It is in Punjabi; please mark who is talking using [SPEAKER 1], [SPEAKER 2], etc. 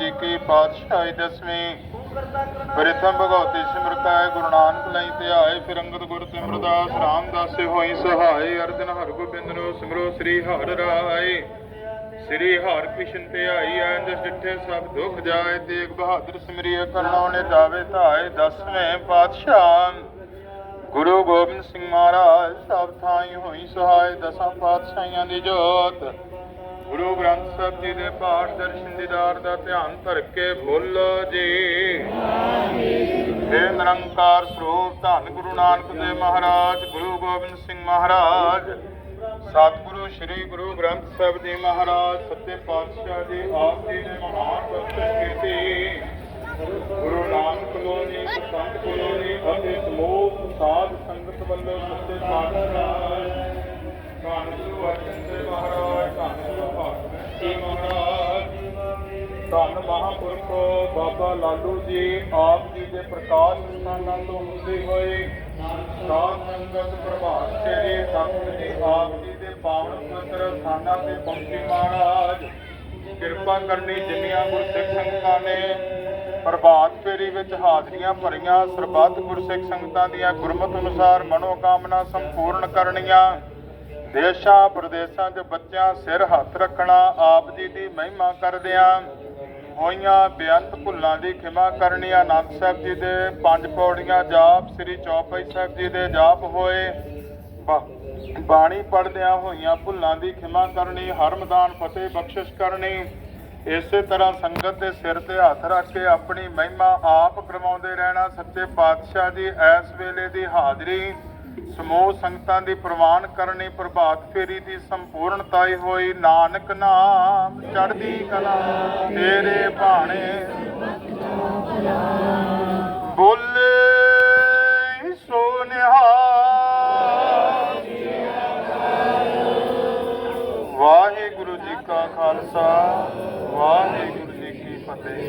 [SPEAKER 1] ਜੀ ਕੀ ਪਾਤਸ਼ਾਹੀ ਦਸਵੀਂ ਪ੍ਰਥਮ ਭਗਵਤੀ ਸਿਮਰਤਾਏ ਗੁਰੂ ਨਾਨਕ ਲਈ ਧਿਆਏ ਫਿਰ ਅੰਗਦ ਗੁਰ ਸਿਮਰਦਾਸ ਰਾਮਦਾਸੇ ਹੋਈ ਸਹਾਏ ਅਰਜਨ ਹਰਗੋਬਿੰਦ ਨੂੰ ਸਿਮਰੋ ਸ੍ਰੀ ਹਰਿ ਰਾਏ। ਸ੍ਰੀ ਹਰਿ ਕ੍ਰਿਸ਼ਨ ਧਿਆਈ ਐਂਜ ਡਿਠੇ ਸਭ ਦੁਖ ਜਾਏ। ਤੇਗ ਬਹਾਦਰ ਸਿਮਰਿਆ ਕਰਨਾ ਨੇ ਜਾਵੇ ਧਾਏ। ਦਸਵੇਂ ਪਾਤਸ਼ਾਹ ਗੁਰੂ ਗੋਬਿੰਦ ਸਿੰਘ ਮਹਾਰਾਜ, ਸਭ ਥਾਈ ਹੋਈ ਸਹਾਇ ਦਸਾਂ ਪਾਤਸ਼ਾਹੀਆਂ ਦੀ ਜੋਤ ਗੁਰੂ ਗ੍ਰੰਥ ਸਾਹਿਬ ਜੀ ਦੇ ਪਾਠ ਦਰਸ਼ਨ ਦੀਦਾਰ ਦਾ ਧਿਆਨ ਧਰ ਕੇ ਬੋਲੋ ਜੀ। हे ਨਿਰੰਕਾਰ ਸਰੂਪ, ਧੰਨ ਗੁਰੂ ਨਾਨਕ ਦੇਵ ਮਹਾਰਾਜ, ਗੁਰੂ ਗੋਬਿੰਦ ਸਿੰਘ ਮਹਾਰਾਜ, ਸਤਿਗੁਰੂ ਸ੍ਰੀ ਗੁਰੂ ਗ੍ਰੰਥ ਸਾਹਿਬ ਜੀ ਮਹਾਰਾਜ, ਸੱਚੇ ਪਾਤਸ਼ਾਹ ਜੀ, ਆਪ ਜੀ ਨੇ ਮਹਾਨ ਬਖਸ਼ਿਸ਼ ਕੀਤੀ। ਗੁਰੂ ਨਾਨਕ ਕਲੋਨੀ ਸੰਤ ਕਲੋਨੀ ਅਤੇ ਸਮੂਹ ਧੰਨ ਮਹਾਂਪੁਰਖ ਬਾਬਾ ਲਾਲੂ ਜੀ, ਆਪ ਜੀ ਦੇ ਪ੍ਰਕਾਸ਼ ਸਥਾਨਾਂ ਤੋਂ ਹੁੰਦੇ ਹੋਏ ਸਾਧ ਸੰਗਤ ਪ੍ਰਭਾਤ ਤੇਰੇ ਸਤਿਗੁਰ ਜੀ, ਆਪ ਜੀ ਦੇ ਪਾਵਨ ਪਵਿੱਤਰ ਸਥਾਨਾਂ ਤੇ ਪਹੁੰਚੇ ਮਹਾਰਾਜ। ਕਿਰਪਾ ਕਰਨੀ ਜਿੰਨੀਆਂ ਗੁਰਸਿੱਖ ਸੰਗਤਾਂ ਨੇ ਪ੍ਰਭਾਤ ਫੇਰੀ ਵਿੱਚ ਹਾਜ਼ਰੀਆਂ ਭਰੀਆਂ, ਸਰਬੱਤ ਗੁਰਸਿੱਖ ਸੰਗਤਾਂ ਦੀਆਂ ਗੁਰਮਤ ਅਨੁਸਾਰ ਮਨੋਕਾਮਨਾ ਸੰਪੂਰਨ ਕਰਨੀਆਂ। ਦੇਸ਼ਾਂ ਪ੍ਰਦੇਸ਼ਾਂ 'ਚ ਬੱਚਿਆਂ ਸਿਰ ਹੱਥ ਰੱਖਣਾ, ਆਪ ਜੀ ਦੀ ਮਹਿਮਾ ਕਰਦਿਆਂ ਹੋਈਆਂ ਬੇਅੰਤ ਭੁੱਲਾਂ ਦੀ ਖਿਮਾ ਕਰਨੀ ਆਨੰਦ ਸਾਹਿਬ ਜੀ ਦੇ ਪੰਜ ਪੌੜੀਆਂ ਜਾਪ, ਸ੍ਰੀ ਚੌਪਈ ਸਾਹਿਬ ਜੀ ਦੇ ਜਾਪ ਹੋਏ। ਬਾਣੀ ਪੜਦਿਆਂ ਹੋਈਆਂ ਭੁੱਲਾਂ ਦੀ ਖਿਮਾ ਕਰਨੀ ਹਰਮਦਾਨ ਫਤਿਹ ਬਖਸ਼ਿਸ਼ ਕਰਨੀ। ਇਸੇ ਤਰ੍ਹਾਂ ਸੰਗਤ ਦੇ ਸਿਰ ਤੇ ਹੱਥ ਰੱਖ ਕੇ ਆਪਣੀ ਮਹਿਮਾ ਆਪ ਕਰਵਾਉਂਦੇ ਰਹਿਣਾ, ਸੱਚੇ ਪਾਤਸ਼ਾਹ ਜੀ ਇਸ ਵੇਲੇ ਦੀ ਹਾਜ਼ਰੀ। ਸਮੂਹ ਸੰਗਤਾਂ ਦੀ ਪ੍ਰਵਾਨ ਕਰਨੀ, ਪ੍ਰਭਾਤ ਫੇਰੀ ਦੀ ਸੰਪੂਰਨਤਾਈ ਹੋਈ। ਨਾਨਕ ਨਾਮ ਚੜ੍ਹਦੀ ਕਲਾ ਤੇਰੇ ਬਾਣੇ। ਬੋਲੇ ਸੋ ਵਾਹਿਗੁਰੂ ਜੀ ਕਾ ਖਾਲਸਾ, ਵਾਹਿਗੁਰੂ ਜੀ ਕੀ ਫਤਿਹ।